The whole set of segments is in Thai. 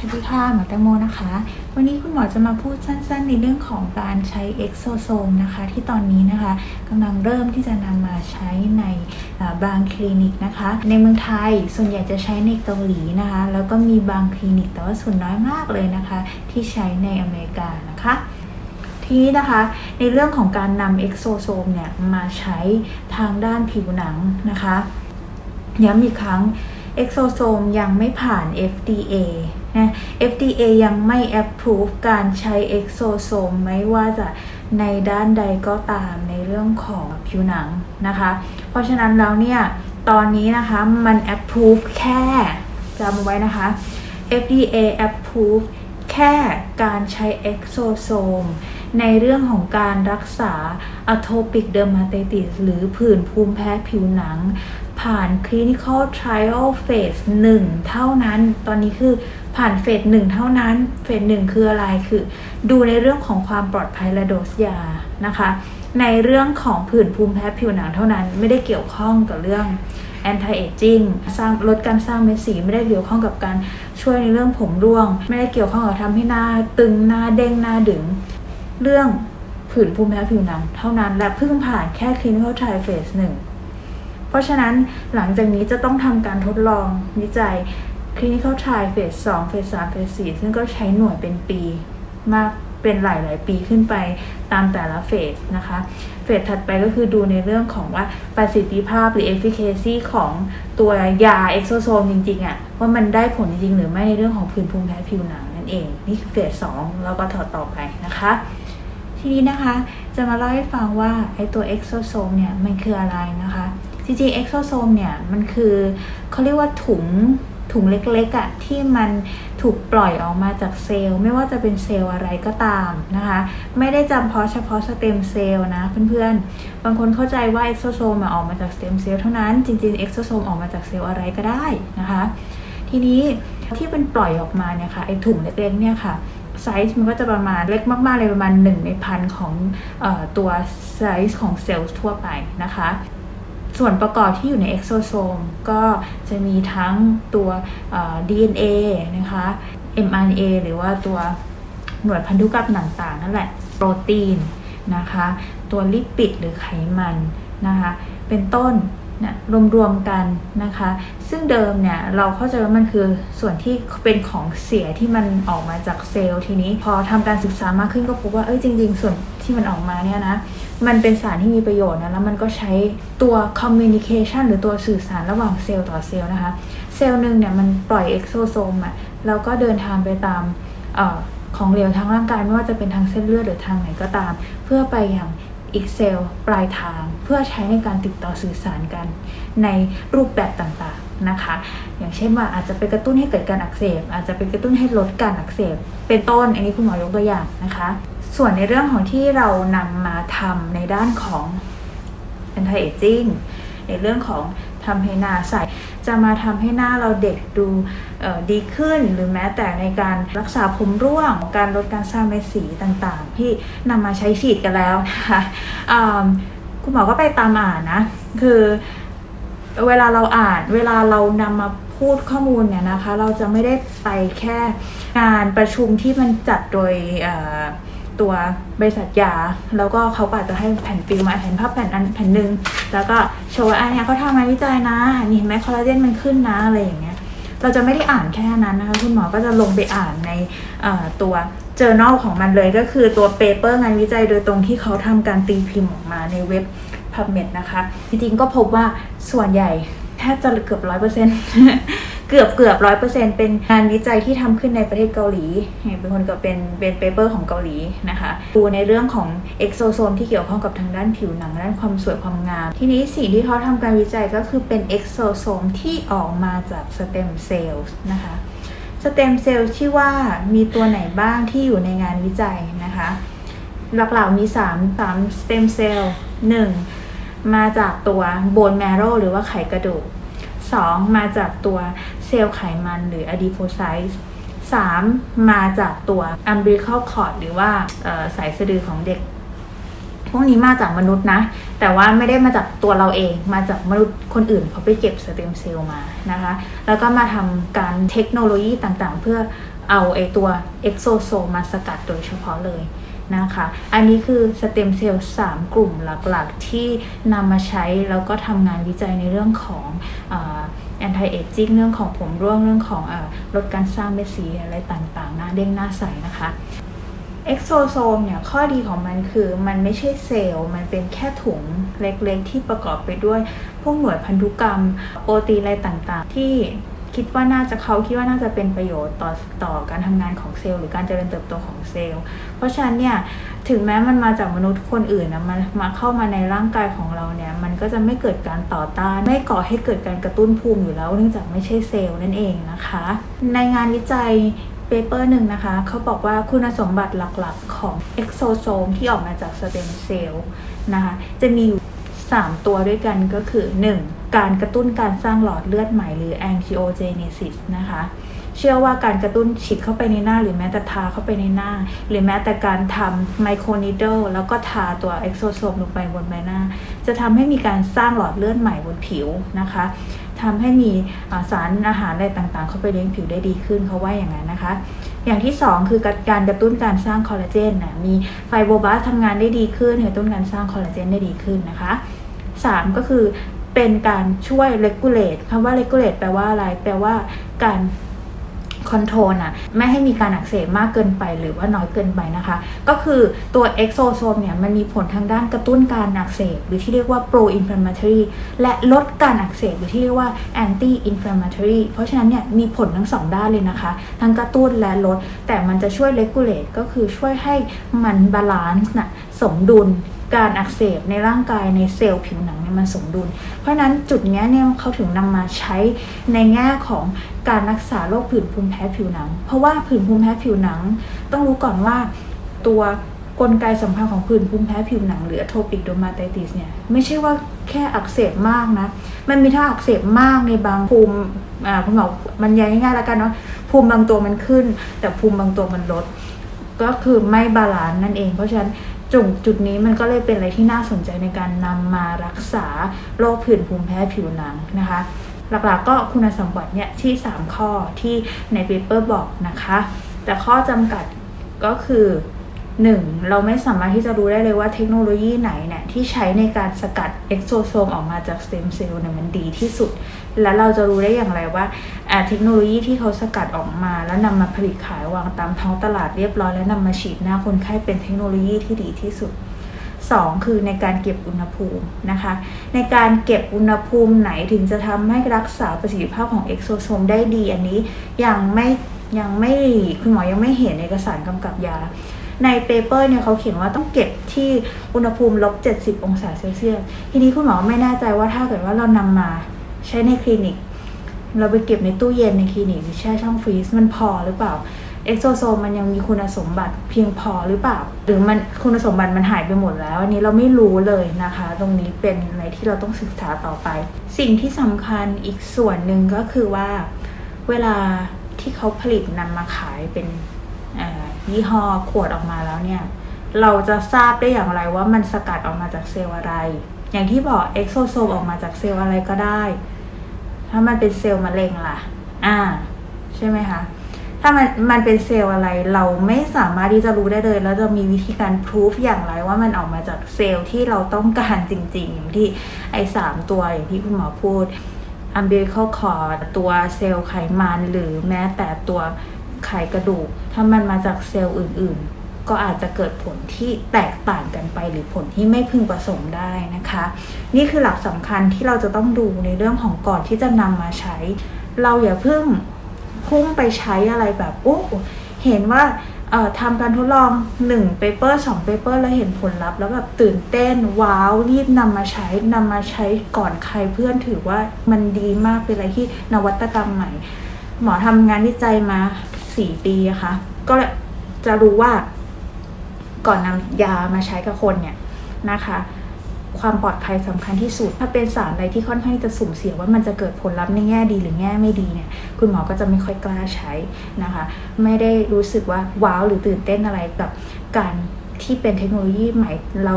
สวัสดีค่ะหมอแตงโมนะคะ วันนี้คุณหมอจะมาพูดสั้นๆ ในเรื่องของการใช้เอ็กโซโซมนะคะ ที่ตอนนี้นะคะกำลังเริ่มที่จะนำมาใช้ในบางคลินิกนะคะ ในเมืองไทยส่วนใหญ่จะใช้ในเกาหลีนะคะ แล้วก็มีบางคลินิกแต่ว่าส่วนน้อยมากเลยนะคะ ที่ใช้ในอเมริกานะคะทีนี้นะคะในเรื่องของการนำเอ็กโซโซมเนี่ยมาใช้ทางด้านผิวหนังนะคะย้ำอีกครั้งเอ็กโซโซมยังไม่ผ่าน FDA นะ FDA ยังไม่ approve การใช้เอ็กโซโซมไม่ว่าจะในด้านใดก็ตามในเรื่องของผิวหนังนะคะ เพราะฉะนั้นแล้วเนี่ย ตอนนี้นะคะมัน approve แค่จำไว้นะคะ FDA approve แค่การใช้เอ็กโซโซมในเรื่องของการรักษา atopic dermatitis หรือผื่นภูมิแพ้ผิวหนัง ผ่าน clinical trial phase 1 เท่านั้น ตอนนี้คือ ผ่านเฟสหนึ่งเท่านั้น เฟสหนึ่งคืออะไรคือ ดูในเรื่องของความปลอดภัยและโดสยานะคะ ในเรื่องของผื่นภูมิแพ้ผิวหนังเท่านั้น ไม่ได้เกี่ยวข้องกับเรื่อง anti aging สร้างลดการสร้างเม็ดสีไม่ได้เกี่ยวข้องกับการช่วยในเรื่องผมร่วง ไม่ได้เกี่ยวข้องกับทำให้หน้าตึงหน้าเด้งหน้าดึง เรื่องผื่นภูมิแพ้ผิวหนังเท่านั้นและเพิ่งผ่านแค่ clinical trial phase หนึ่งเพราะฉะนั้นหลังจากนี้จะต้องทำการทดลองวิจัย clinical trial phase 2 phase 3 phase 4ซึ่งก็ใช้หน่วยเป็นปีมากเป็นหลายๆปีขึ้นไปตามแต่ละเฟสนะคะ เฟสถัดไปก็คือดูในเรื่องของว่าประสิทธิภาพหรือ efficacy ของตัวยาเอ็กโซโซมจริงๆอะว่ามันได้ผลจริงๆหรือไม่ในเรื่องของผื่นภูมิแพ้ผิวหนังนั่นเอง นี่คือเฟส2แล้วก็ถอดต่อไปนะคะ ทีนี้นะคะจะมาเล่าให้ฟังว่าไอตัวเอ็กโซโซมเนี่ยมันคืออะไรนะคะจริงๆเอ็กโซโซมเนี่ยมันคือเขาเรียกว่าถุง ถุงเล็กๆอะ่ะที่มันถูกปล่อยออกมาจากเซลล์ไม่ว่าจะเป็นเซลล์อะไรก็ตามนะคะ ไม่ได้จำเพาะเฉพาะสเต็มเซลล์นะเพื่อนๆ บางคนเข้าใจว่าเอ็กโซโซมออกมาจากสเต็มเซลล์เท่านั้นจริงๆเอ็กโซโซมออกมาจากเซลล์อะไรก็ได้นะคะ ทีนี้ที่เป็นปล่อยออกมาเนี่ยค่ะไอถุงเล็กๆเนี่ยค่ะไซส์มันก็จะประมาณเล็กมากๆเลยประมาณ 1 ในพันของอตัวไซส์ของเซลล์ทั่วไปนะคะ ส่วนประกอบที่อยู่ในเอ็กโซโซมก็จะมีทั้งตัวเอ่อ DNA นะคะ mRNA หรือว่าตัวหน่วยพันธุกรรมต่างๆ นั่นแหละ โปรตีนนะคะ ตัวลิปิดหรือไขมันนะคะ เป็นต้นนะรวมๆกันนะคะ ซึ่งเดิมเนี่ยเราเข้าใจว่ามันคือส่วนที่เป็นของเสียที่มันออกมาจากเซลล์ทีนี้ พอทำการศึกษามากขึ้นก็พบว่าเอ้ยจริง ๆ ส่วนที่มันออกมาเนี่ยนะ มันเป็นสารที่มีประโยชน์นะแล้วมันก็ใช้ตัว communication หรือตัวสื่อสารระหว่างเซลล์ต่อเซลล์นะคะ เซลล์หนึ่งเนี่ยมันปล่อยเอ็กโซโซมอะแล้วก็เดินทางไปตามเออของเหลวทางร่างกายไม่ว่าจะเป็นทางเส้นเลือดหรือทางไหนก็ตาม เพื่อไปอย่างอีกเซลล์ปลายทาง เพื่อใช้ในการติดต่อสื่อสารกัน ในรูปแบบต่างๆนะคะ อย่างเช่นว่าอาจจะไปกระตุ้นให้เกิดการอักเสบ อาจจะไปกระตุ้นให้ลดการอักเสบ เป็นต้น อันนี้คุณหมอยกตัวอย่างนะคะ ส่วนในเรื่องของที่เรานำมาทำในด้านของ anti aging ในเรื่องของทำให้หน้าใสจะมาทำให้หน้าเราเด็กดูดีขึ้น หรือแม้แต่ในการรักษาผมร่วง การลดการสร้างเม็ดสีต่างๆ ที่นำมาใช้ฉีดกันแล้วนะคะคุณหมอก็ไปตามอ่านนะ คือเวลาเราอ่านเวลาเรานำมาพูดข้อมูลเนี่ยนะคะ เราจะไม่ได้ไปแค่งานประชุมที่มันจัดโดย ตัวบริษัทยา แล้วก็เขาก็อาจจะให้แผ่นฟิลมาแผ่นภาพแผ่นอันแผ่นหนึ่งแล้วก็โชว์ว่าอันนี้เขาทำงานวิจัยนะนี่เห็นไหมคอลลาเจนมันขึ้นนะอะไรอย่างเงี้ยเราจะไม่ได้อ่านแค่นั้นนะคะ คุณหมอก็จะลงไปอ่านในตัว journal ของมันเลยก็คือตัวเปเปอร์งานวิจัยโดยตรงที่เขาทำการตีพิมพ์ออกมาในเว็บ PubMed นะคะ จริงๆก็พบว่าส่วนใหญ่แทบจะเกือบร้อยเปอร์เซ็นต์ เกือบเกือบร้อยเปอร์เซ็นเป็นงานวิจัยที่ทำขึ้นในประเทศเกาหลี เป็นคนกับเป็นเป็นเปเปอร์ของเกาหลีนะคะ ดูในเรื่องของเอ็กโซโซมที่เกี่ยวข้องกับทางด้านผิวหนังด้านความสวยความงาม ทีนี้สิ่งที่เขาทำการวิจัยก็คือเป็นเอ็กโซโซมที่ออกมาจากสเต็มเซลล์นะคะสเต็มเซลล์ที่ว่ามีตัวไหนบ้างที่อยู่ในงานวิจัยนะคะ หลักๆมี 3 3สเต็มเซลล์1มาจากตัวโบนแมโรหรือว่าไขกระดูก 2. มาจากตัว เซลล์ไขมันหรือ adipocytes 3. มาจากตัว umbilical cord หรือว่าสายสะดือของเด็ก พวกนี้มาจากมนุษย์นะ แต่ว่าไม่ได้มาจากตัวเราเอง มาจากมนุษย์คนอื่นเขาไปเก็บสเต็มเซลล์มานะคะ แล้วก็มาทำการเทคโนโลยีต่างๆ เพื่อเอาไอตัวเอ็กโซโซมาสกัดโดยเฉพาะเลยนะคะ อันนี้คือสเต็มเซลล์3กลุ่มหลักๆ ที่นำมาใช้แล้วก็ทำงานวิจัยในเรื่องของอ นตี้เอจจิ้งเรื่องของผมร่วงเรื่องของอลดการสร้างเม็ดสีอะไรต่างๆหน้าเด้งหน้าใสนะคะเอ็กโซโซมเนี่ยข้อดีของมันคือมันไม่ใช่เซลล์มันเป็นแค่ถุงเล็กๆ ที่ประกอบไปด้วยพวกหน่วยพันธุกรรมโปรตีนอะไรต่างๆ ที่คิดว่าน่าจะเขาคิดว่าน่าจะเป็นประโยชน์ต่อต่อการทำงานของเซลล์หรือการเจริญเติบโตของเซลล์ เพราะฉะนั้นเนี่ย ถึงแม้มันมาจากมนุษย์คนอื่นนะมันมาเข้ามาในร่างกายของเราเนี่ย มันก็จะไม่เกิดการต่อต้าน ไม่ก่อให้เกิดการกระตุ้นภูมิอยู่แล้ว เนื่องจากไม่ใช่เซลล์นั่นเองนะคะ ในงานวิจัยเปเปอร์หนึ่งนะคะ เขาบอกว่าคุณสมบัติหลักๆของเอ็กโซโซมที่ออกมาจากสเต็มเซลล์นะคะ จะมีอยู่ 3 ตัวด้วยกันก็คือ 1. การกระตุ้นการสร้างหลอดเลือดใหม่หรือ angiogenesis นะคะ เชื่อว่าการกระตุ้นฉีดเข้าไปในหน้า หรือแม้แต่ทาเข้าไปในหน้า หรือแม้แต่การทำไมโครนิดเดิลแล้วก็ทาตัวเอ็กโซโซมลงไปบนใบหน้า จะทำให้มีการสร้างหลอดเลือดใหม่บนผิวนะคะทำให้มีสารอาหารอะไรต่างๆ เข้าไปเลี้ยงผิวได้ดีขึ้นเขาว่าอย่างนั้นนะคะ อย่างที่ 2 คือการกระตุ้นการสร้างคอลลาเจนนะมีไฟโบบาสทำงานได้ดีขึ้นกระตุ้นการสร้างคอลลาเจนได้ดีขึ้นนะคะ 3 ก็คือเป็นการช่วยเลกูเลตคำว่าเลกูเลตแปลว่าอะไร แปลว่าการ คอนโทรลอะไม่ให้มีการอักเสบมากเกินไปหรือว่าน้อยเกินไปนะคะ ก็คือตัวเอ็กโซโซมเนี่ยมันมีผลทางด้านกระตุ้นการอักเสบหรือที่เรียกว่า pro inflammatory และลดการอักเสบหรือที่เรียกว่า anti inflammatory เพราะฉะนั้นเนี่ยมีผลทั้งสองด้านเลยนะคะ ทั้งกระตุ้นและลด แต่มันจะช่วย regulate ก็คือช่วยให้มันบาลานซ์นะสมดุล การอักเสบในร่างกายในเซลล์ผิวหนังเนี่ยมันสมดุล เพราะฉะนั้นจุดนี้เนี่ยเขาถึงนำมาใช้ในแง่ของการรักษาโรคผื่นภูมิแพ้ผิวหนัง เพราะว่าผื่นภูมิแพ้ผิวหนัง ต้องรู้ก่อนว่าตัวกลไกสำคัญของผื่นภูมิแพ้ผิวหนัง หรือ atopic dermatitis เนี่ยไม่ใช่ว่าแค่อักเสบมากนะ มันมีทั้งอักเสบมากในบางภูมิอ่าคุณหมอมันยง่ายๆแล้วกันเนาะภูมิบางตัวมันขึ้น แต่ภูมิบางตัวมันลด ก็คือไม่บาลานซ์นั่นเอง เพราะฉะนั้น จุดจุดนี้มันก็เลยเป็นอะไรที่น่าสนใจในการนำมารักษาโรคผื่นภูมิแพ้ผิวหนังนะคะ หลักๆก็คุณสมบัติเนี่ยที่ 3 ข้อที่ในเปเปอร์บอกนะคะ แต่ข้อจำกัดก็คือ 1. เราไม่สามารถที่จะรู้ได้เลยว่าเทคโนโลยีไหนเนี่ยที่ใช้ในการสกัดเอ็กโซโซมออกมาจากสเต็มเซลล์เนี่ยมันดีที่สุด แล้วเราจะรู้ได้อย่างไรว่าเทคโนโลยีที่เขาสกัดออกมา แล้วนำมาผลิตขายวางตามท้องตลาดเรียบร้อย แล้วนำมาฉีดหน้าคนไข้เป็นเทคโนโลยีที่ดีที่สุด 2 คือในการเก็บอุณหภูมินะคะ ในการเก็บอุณหภูมิไหนถึงจะทำให้รักษาประสิทธิภาพของเอ็กโซโซมได้ดี อันนี้ยังไม่ยังไม่คุณหมอยังไม่เห็นเอกสารกำกับยาในเปเปอร์เนี่ยเขาเขียนว่าต้องเก็บที่อุณหภูมิลบ 70 องศาเซลเซียส ทีนี้คุณหมอไม่แน่ใจว่าถ้าเกิดว่าเรานำมา ใช้ในคลินิก เราไปเก็บในตู้เย็นในคลินิกแช่ช่องฟรีซมันพอหรือเปล่าเอ็กโซโซมมันยังมีคุณสมบัติเพียงพอหรือเปล่า หรือมันคุณสมบัติมันหายไปหมดแล้ว อันนี้เราไม่รู้เลยนะคะ ตรงนี้เป็นอะไรที่เราต้องศึกษาต่อไป สิ่งที่สำคัญอีกส่วนหนึ่งก็คือว่า เวลาที่เขาผลิตนำมาขายเป็นยี่ห้อขวดออกมาแล้วเนี่ย เราจะทราบได้อย่างไรว่ามันสกัดออกมาจากเซลล์อะไร อย่างที่บอกเอ็กโซโซมออกมาจากเซลล์อะไรก็ได้ ถ้ามันเป็นเซลล์มะเร็งล่ะ อ่า ใช่ไหมคะ ถ้ามันมันเป็นเซลล์อะไรเราไม่สามารถที่จะรู้ได้เลย แล้วจะมีวิธีการพิสูจอย่างไรว่ามันออกมาจากเซลล์ที่เราต้องการจริงๆอย่างที่ไอ้สามตัวอย่างที่คุณหมอพูด umbilical cord ตัวเซลล์ไขมันหรือแม้แต่ตัวไขกระดูก ถ้ามันมาจากเซลล์อื่น ๆ ก็อาจจะเกิดผลที่แตกต่างกันไปหรือผลที่ไม่พึงประสงค์ได้นะคะ นี่คือหลักสำคัญที่เราจะต้องดูในเรื่องของก่อนที่จะนำมาใช้ เราอย่าเพิ่งพุ่งไปใช้อะไรแบบโอ้เห็นว่าทำการทดลอง1 paper 2 paper แล้วเห็นผลลัพธ์แล้วแบบตื่นเต้นว้าวรีบนำมาใช้นำมาใช้ก่อนใครเพื่อนถือว่ามันดีมากเป็นอะไรที่นวัตกรรมใหม่ หมอทำงานวิจัยมา 4 ปีอะคะก็จะรู้ว่า ก่อนนำยามาใช้กับคนเนี่ยนะคะ ความปลอดภัยสำคัญที่สุด ถ้าเป็นสารอะไรที่ค่อนข้างจะสุ่มเสี่ยงว่ามันจะเกิดผลลัพธ์ในแง่ดีหรือแง่ไม่ดีเนี่ย คุณหมอก็จะไม่ค่อยกล้าใช้นะคะ ไม่ได้รู้สึกว่าว้าวหรือตื่นเต้นอะไรกับการที่เป็นเทคโนโลยีใหม่เรา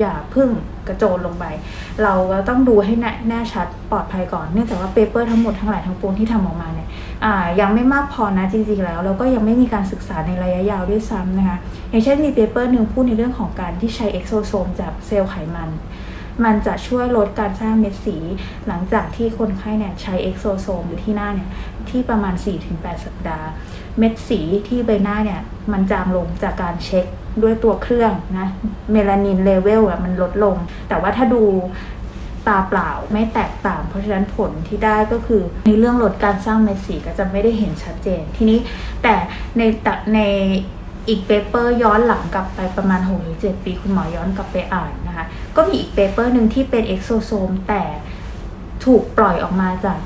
อย่าพึ่งกระโจนลงไป เราก็ต้องดูให้แน่แนชัดปลอดภัยก่อน เนื่องจากว่าเปเปอร์ทั้งหมดทั้งหลายทั้งปวงที่ทำออกมาเนี่ย ยังไม่มากพอนะจริงๆแล้วแล้วก็ยังไม่มีการศึกษาในระยะยาวด้วยซ้ำนะคะอย่างเช่นมีเปเปอร์หนึ่งพูดในเรื่องของการที่ใช้เอ็กโซโซมจากเซลล์ไขมัน มันจะช่วยลดการสร้างเม็ดสี หลังจากที่คนไข้เนี่ยใช้เอ็กโซโซมหรือที่หน้าเนี่ยที่ประมาณ 4-8 สัปดาห์ เม็ดสีที่ใบหน้าเนี่ยมันจางลงจากการเช็คด้วยตัวเครื่องนะเมลานินเลเวลอะมันลดลง แต่ว่าถ้าดู ตาเปล่าไม่แตกต่าง เพราะฉะนั้นผลที่ได้ก็คือในเรื่องลดการสร้างเม็ดสีก็จะไม่ได้เห็นชัดเจน ทีนี้แต่ในแต่ในอีกเปเปอร์ย้อนหลังกลับไปประมาณ6หรือ7ปี คุณหมอย้อนกลับไปอ่านนะคะ ก็มีอีกเปเปอร์หนึ่งที่เป็นเอ็กโซโซมแต่ถูกปล่อยออกมาจาก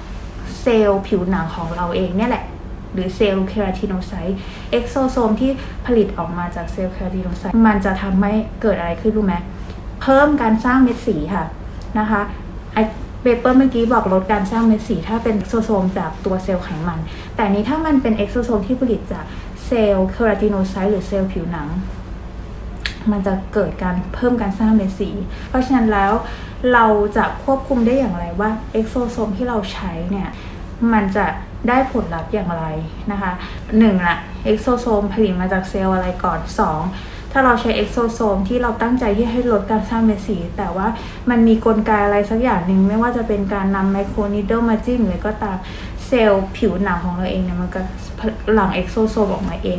เซลล์ผิวหนังของเราเองเนี่ยแหละ หรือเซลล์เคราติโนไซต์เอ็กโซโซมที่ผลิตออกมาจากเซลล์เคราติโนไซต์มันจะทำให้เกิดอะไรขึ้นรู้ไหมเพิ่มการสร้างเม็ดสีค่ะ นะคะไอเปเปอร์เมื่อกี้บอกลดการสร้างเม็ดสี ถ้าเป็นเอ็กโซโซมจากตัวเซลล์ไขมัน แต่นี้ถ้ามันเป็นเอ็กโซโซมที่ผลิตจากเซลล์เคราติโนไซต์หรือเซลล์ผิวหนัง มันจะเกิดการเพิ่มการสร้างเม็ดสี เพราะฉะนั้นแล้วเราจะควบคุมได้อย่างไรว่าเอ็กโซโซมที่เราใช้เนี่ยมันจะได้ผลลัพธ์อย่างไรนะคะหนึ่งละเอ็กโซโซมผลิตมาจากเซลล์อะไรก่อนสอง ถ้าเราใช้เอ็กโซโซมที่เราตั้งใจที่ให้ลดการสร้างเม็ดสี แต่ว่ามันมีกลไกอะไรสักอย่างหนึ่งไม่ว่าจะเป็นการนำไมโครนิดเดิลมาจิ้มหรือก็ตามเซลล์ผิวหนังของเราเองเนี่ยมันก็หลั่งเอ็กโซโซมออกมาเอง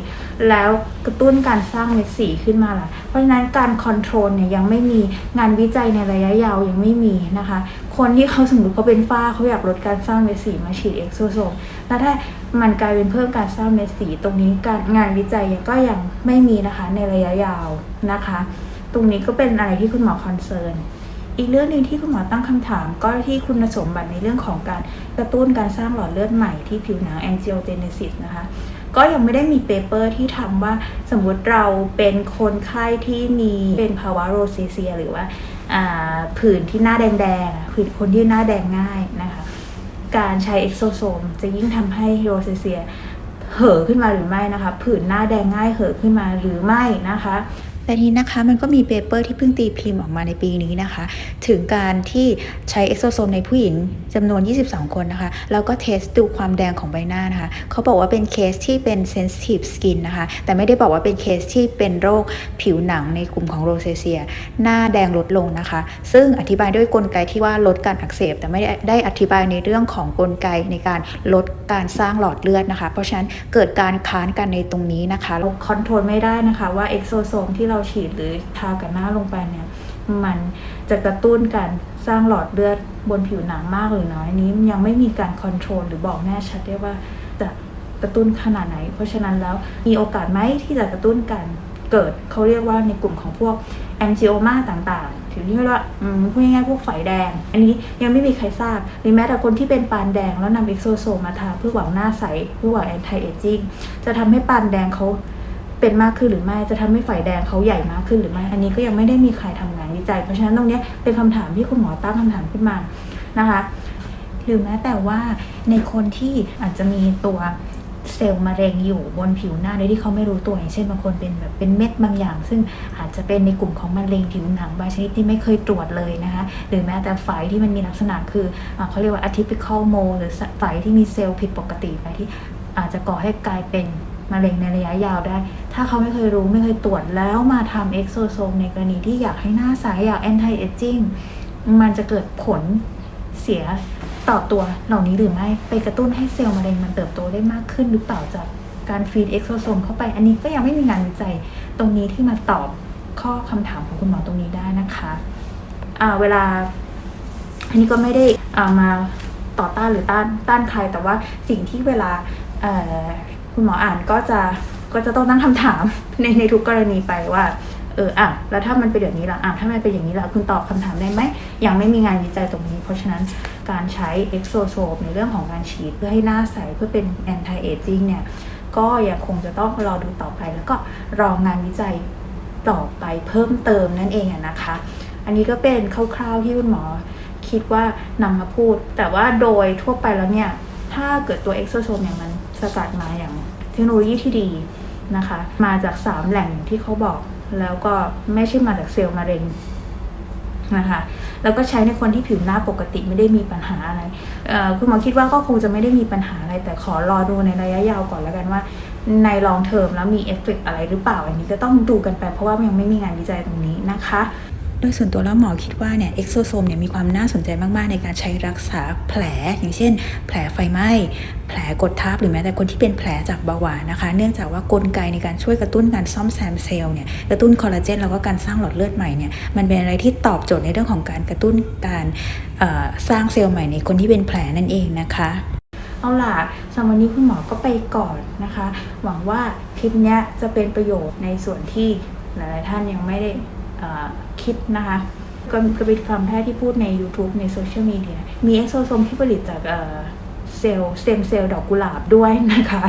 แล้วกระตุ้นการสร้างเม็ดสีขึ้นมาล่ะ เพราะฉะนั้นการคอนโทรลเนี่ยยังไม่มีงานวิจัยในระยะยาวยังไม่มีนะคะ คนที่เขาสมมติเขาเป็นฝ้าเขาอยากลดการสร้างเม็ดสีมาฉีดเอ็กโซโซม แล้วถ้ามันกลายเป็นเพิ่มการสร้างเม็ดสี ตรงนี้การงานวิจัยก็ยังไม่มีนะคะในระยะยาวนะคะ ตรงนี้ก็เป็นอะไรที่คุณหมอคอนเซิร์นอีกเรื่องหนึ่งที่คุณหมอตั้งคำถาม ก็ที่คุณสมบัติในเรื่องของการกระตุ้นการสร้างหลอดเลือดใหม่ที่ผิวหนัง angiogenesis นะคะก็ยังไม่ได้มีเปเปอร์ที่ทำว่าสมมุติเราเป็นคนไข้ที่มีเป็นภาวะโรซิเซีย หรือว่าอ่าผื่นที่หน้าแดงๆผื่นคนที่หน้าแดงง่ายนะคะ การใช้เอ็กโซโซมจะยิ่งทำให้โรซิเซียเห่อขึ้นมาหรือไม่นะคะ ผื่นหน้าแดงง่ายเห่อขึ้นมาหรือไม่นะคะ แต่นี้นะคะมันก็มีเปเปอร์ที่เพิ่งตีพิมพ์ออกมาในปีนี้นะคะ ถึงการที่ใช้เอ็กโซโซมในผู้หญิงจำนวน 22 คนนะคะ แล้วก็เทสดูความแดงของใบหน้านะคะ เขาบอกว่าเป็นเคสที่เป็น sensitive skin นะคะ แต่ไม่ได้บอกว่าเป็นเคสที่เป็นโรคผิวหนังในกลุ่มของโรเซเซีย หน้าแดงลดลงนะคะ ซึ่งอธิบายด้วยกลไกที่ว่าลดการอักเสบ แต่ไม่ได้ไดอธิบายในเรื่องของกลไกในการลดการสร้างหลอดเลือดนะคะ เพราะฉะนั้นเกิดการค้านกันในตรงนี้นะคะเราคอนโทรลไม่ได้นะคะว่าเอ็กโซโซมที่เราฉีดหรือทากับหน้าลงไปเนี่ย มันจะกระตุ้นการสร้างหลอดเลือดบนผิวหนังมากหรือน้อยนี้ยังไม่มีการคอนโทรลหรือบอกแน่ชัดได้ว่าจะกระตุ้นขนาดไหน เพราะฉะนั้นแล้วมีโอกาสไหมที่จะกระตุ้นการเกิดเขาเรียกว่าในกลุ่มของพวกแองจิโอมาต่างๆถึงที่ว่าพูดง่ายๆพวกฝอยแดง อันนี้ยังไม่มีใครทราบหรือแม้แต่คนที่เป็นปานแดงแล้วนำเอ็กโซโซมาทาเพื่อหวังหน้าใส เพื่อหวังแอนตี้เอจิ้งจะทำให้ปานแดงเขา เป็นมากขึ้นหรือไม่จะทำให้ฝ่ายแดงเขาใหญ่มากขึ้นหรือไม่ อันนี้ก็ยังไม่ได้มีใครทำงานวิจัย เพราะฉะนั้นตรงนี้เป็นคำถามที่คุณหมอตั้งคำถามขึ้นมานะคะหรือแม้แต่ว่าในคนที่อาจจะมีตัวเซลล์มะเร็งอยู่บนผิวหน้าโดยที่เขาไม่รู้ตัวอย่างเช่นบางคนเป็นแบบเป็นเม็ดบางอย่าง ซึ่งอาจจะเป็นในกลุ่มของมะเร็งผิวหนังบางชนิดที่ไม่เคยตรวจเลยนะคะหรือแม้แต่ไฝที่มันมีลักษณะคืออเขาเรียกว่า atypical mole หรือไฝที่มีเซลล์ผิดปกติไปที่อาจจะก่อให้กลายเป็นมะเร็งในระยะยาวได้ ถ้าเขาไม่เคยรู้ไม่เคยตรวจแล้วมาทำเอ็กโซโซมในกรณีที่อยากให้หน้าใสอยาก anti aging มันจะเกิดผลเสียต่อตัวเหล่านี้หรือไม่ไปกระตุ้นให้เซลล์มะเร็งมันเติบโตได้มากขึ้นหรือเปล่าจากการฟีดเอ็กโซโซมเข้าไป อันนี้ก็ยังไม่มีงานวิจัยตรงนี้ที่มาตอบข้อคำถามของคุณหมอตรงนี้ได้นะคะอ่าเวลาอันนี้ก็ไม่ได้อ่ามาต่อต้านหรือต้านต้านใครแต่ว่าสิ่งที่เวลาคุณหมออ่านก็จะ ก็จะต้องตั้งคำถามในในทุกกรณีไปว่าเอออะแล้วถ้ามันเป็นอย่างนี้ล่ะอะถ้ามันเป็นอย่างนี้ล่ะคุณตอบคำถามได้ไหมยังไม่มีงานวิจัยตรงนี้ เพราะฉะนั้นการใช้เอ็กโซโซมในเรื่องของการฉีดเพื่อให้หน้าใสเพื่อเป็นแอนตี้เอจิ้งเนี่ยก็ยังคงจะต้องรอดูต่อไป แล้วก็รองานวิจัยต่อไปเพิ่มเติมนั่นเองอะนะคะ อันนี้ก็เป็นคร่าวๆที่คุณหมอคิดว่านำมาพูด แต่ว่าโดยทั่วไปแล้วเนี่ย ถ้าเกิดตัวเอ็กโซโซมเนี่ยมันสกัดมาอย่างเทคโนโลยีที่ดี นะคะ มาจาก 3 แหล่งที่เขาบอก แล้วก็ไม่ใช่มาจากเซลล์มะเร็งนะคะ แล้วก็ใช้ในคนที่ผิวหน้าปกติไม่ได้มีปัญหาอะไรคุณหมอคิดว่าก็คงจะไม่ได้มีปัญหาอะไร แต่ขอรอดูในระยะยาวก่อนแล้วกันว่า ในลองเทอมแล้วมีเอฟเฟกอะไรหรือเปล่า อันนี้ก็ต้องดูกันไปเพราะว่ายังไม่มีงานวิจัยตรงนี้นะคะ โดยส่วนตัวแล้วหมอคิดว่าเนี่ยเอ็กโซโซมเนี่ยมีความน่าสนใจมากๆ ในการใช้รักษาแผล อย่างเช่น แผลไฟไหม้ แผลกดทับหรือแม้แต่คนที่เป็นแผลจากเบาหวานนะคะ เนื่องจากว่ากลไกในการช่วยกระตุ้นการซ่อมแซมเซลล์เนี่ยกระตุ้นคอลลาเจนแล้วก็การสร้างหลอดเลือดใหม่เนี่ยมันเป็นอะไรที่ตอบโจทย์ในเรื่องของการกระตุ้นการสร้างเซลล์ใหม่ในคนที่เป็นแผลนั่นเองนะคะเอาล่ะสำหรับวันนี้คุณหมอก็ไปก่อนนะคะ หวังว่าคลิปนี้จะเป็นประโยชน์ในส่วนที่หลายๆท่านยังไม่ได้ คิดนะคะก็ก็เป็นคำแพทย์ที่พูดใน YouTube ในโซเชียลมีเดียมีเอ็กโซโซมที่ผลิตจากเซลล์สเต็มเซลล์ดอกกุหลาบด้วยนะคะ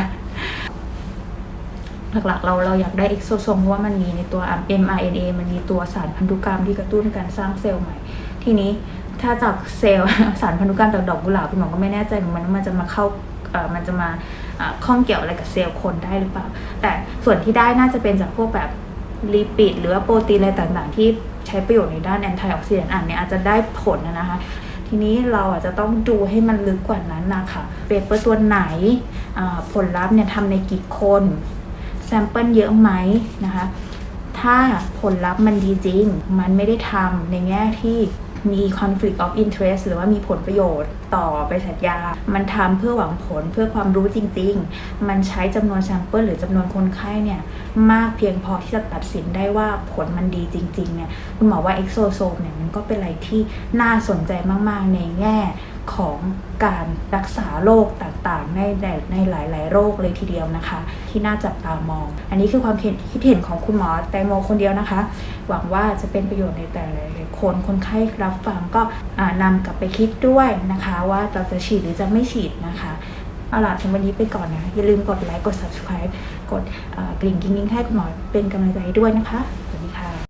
หลักๆ เราเราอยากได้เอ็กโซโซมเพราะว่ามันมีในตัว mRNA มันมีตัวสารพันธุกรรมที่กระตุ้นการสร้างเซลล์ใหม่ ทีนี้ถ้าจากเซลล์สารพันธุกรรมจากดอกกุหลาบคุณหมอก็ไม่แน่ใจมันว่ามันจะมาเข้ามันจะมาข้องเกี่ยวอะไรกับเซลล์คนได้หรือเปล่า แต่ส่วนที่ได้น่าจะเป็นจากพวกแบบ ลิปิดหรือว่าโปรตีนอะไรต่างๆ ที่ใช้ประโยชน์ในด้านแอนตี้ออกซิแดนต์อันเนี้ยอาจจะได้ผลนะนะคะ ทีนี้เราอาจจะต้องดูให้มันลึกกว่านั้นนะคะเปเปอร์ตัวไหนผลลัพธ์เนี่ยทำในกี่คนแซมเปิลเยอะไหมนะคะ ถ้าผลลัพธ์มันดีจริง มันไม่ได้ทำในแง่ที่ มี conflict of interest หรือว่ามีผลประโยชน์ต่อบริษัทยา มันทำเพื่อหวังผลเพื่อความรู้จริง ๆ มันใช้จำนวนแซมเปิลหรือจำนวนคนไข้เนี่ยมากเพียงพอที่จะตัดสินได้ว่าผลมันดีจริงๆเนี่ยคุณหมอว่าเอ็กโซโซมเนี่ยมันก็เป็นอะไรที่น่าสนใจมากๆในแง่ ของการรักษาโรคต่างๆในในในหลาย ๆ โรคเลยทีเดียวนะคะ ที่น่าจับตามอง อันนี้คือความเห็นคิดเห็นของคุณหมอแตงโมคนเดียวนะคะ หวังว่าจะเป็นประโยชน์ในแต่ลายๆคนคนไข้รับฟังก็อ่านำกลับไปคิดด้วยนะคะ ว่าเราจะฉีดหรือจะไม่ฉีดนะคะเอาล่ะสำหรับวันนี้ไปก่อนนะอย่าลืมกดไลค์กด subscribe กดอ่ากริ่งกิ้งให้คุณหมอเป็นกำลังใจด้วยนะคะ